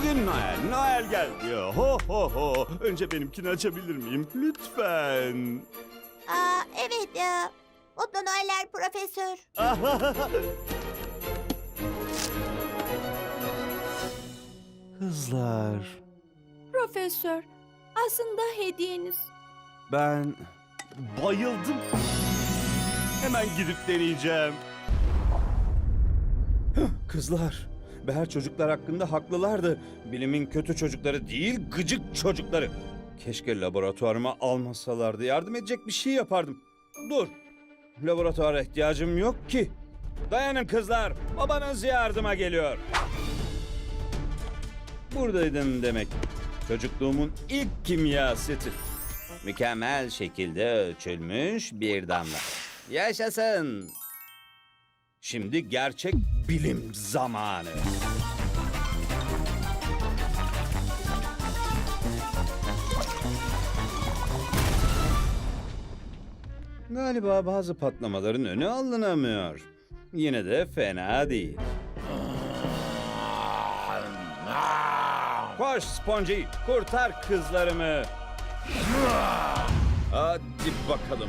Bugün Noel, Noel geldi. Ho ho ho. Önce benimkini açabilir miyim? Lütfen. Aa, evet. E, Mutlu Noeller Profesör. Kızlar, Profesör, aslında hediyeniz. ben bayıldım. Hemen gidip deneyeceğim. Kızlar, Beher çocuklar hakkında haklılardı. Bilimin kötü çocukları değil, gıcık çocukları. Keşke laboratuvarıma almasalardı. Yardım edecek bir şey yapardım. Dur. Laboratuvara ihtiyacım yok ki. Dayanın kızlar. Babanız yardıma geliyor. Buradaydın demek. Çocukluğumun ilk kimya seti. Mükemmel şekilde ölçülmüş bir damla. Yaşasın. Şimdi gerçek bilim zamanı. Galiba bazı patlamaların önü alınamıyor. Yine de fena değil. Koş Spongy, kurtar kızlarımı. Hadi bakalım.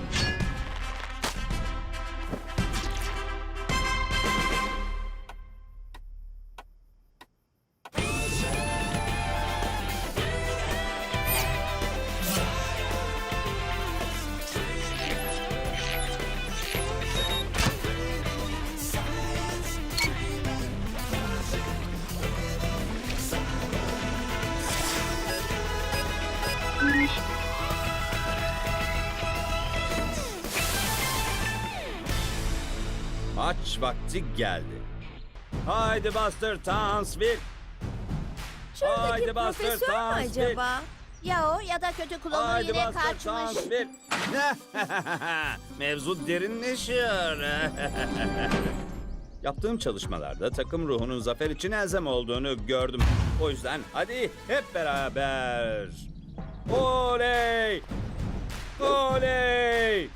Maç vakti geldi. Haydi Buster Townsville. Şuradaki Haydi Buster profesör mü Townsville. acaba? Ya o ya da kötü klonu Haydi yine Buster kaçmış. Townsville. Mevzu derinleşiyor. Yaptığım çalışmalarda takım ruhunun zafer için elzem olduğunu gördüm. O yüzden hadi hep beraber. Oley! Oley!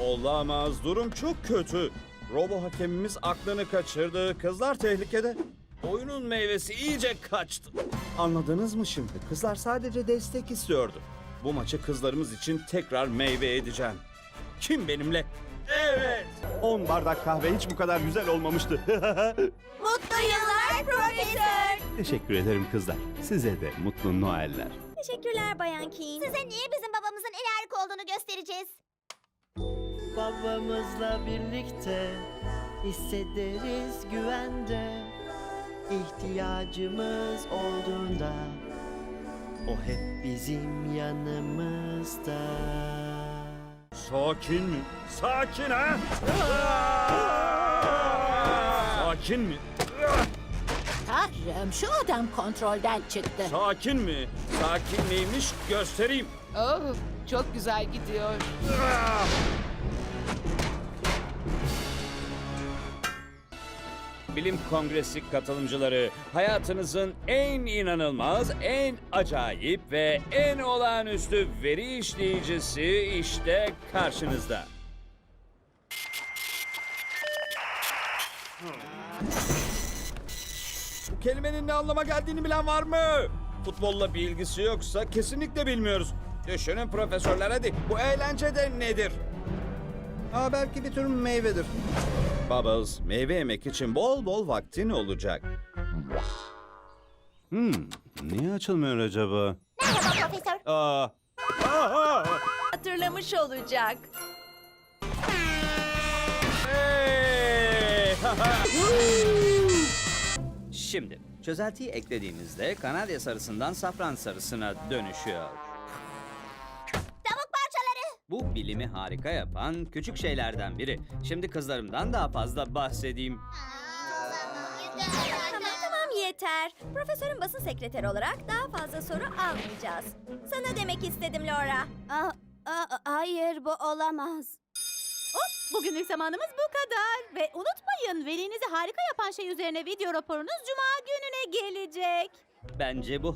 Olamaz. Durum çok kötü. Robo hakemimiz aklını kaçırdı. Kızlar tehlikede. Oyunun meyvesi iyice kaçtı. Anladınız mı şimdi? Kızlar sadece destek istiyordu. Bu maçı kızlarımız için tekrar meyve edeceğim. Kim benimle? Evet. 10 bardak kahve hiç bu kadar güzel olmamıştı. Mutlu yıllar Profesör. Teşekkür ederim kızlar. Size de mutlu Noeller. Teşekkürler Bayan Keane. Size niye bizim babamızın en harika olduğunu göstereceğiz. Babamızla birlikte hissederiz güvende İhtiyacımız olduğunda O hep bizim yanımızda Sakin mi? Sakin ha? Sakin mi? Tanrım şu adam kontrolden çıktı. Sakin mi? Sakin miymiş göstereyim. Oh, çok güzel gidiyor. Bilim Kongresi katılımcıları, hayatınızın en inanılmaz, en acayip ve en olağanüstü veri işleyicisi işte karşınızda. Bu kelimenin ne anlama geldiğini bilen var mı? Futbolla bir ilgisi yoksa kesinlikle bilmiyoruz. Düşünün profesörler hadi. Bu eğlence de nedir? Aa, belki bir tür meyvedir. Bubbles, meyve yemek için bol bol vaktin olacak. Hmm, niye açılmıyor acaba? Merhaba Profesör. Aa, aha! Hatırlamış olacak. Hey! Şimdi çözeltiyi eklediğimizde Kanarya sarısından safran sarısına dönüşüyor. Bu bilimi harika yapan küçük şeylerden biri. Şimdi kızlarımdan daha fazla bahsedeyim. Tamam tamam yeter. Profesörün basın sekreteri olarak daha fazla soru almayacağız. Sana demek istedim Laura. Aa, aa, hayır bu olamaz. Bugünlük zamanımız bu kadar. Ve unutmayın velinizi harika yapan şey üzerine video raporunuz Cuma gününe gelecek. Bence bu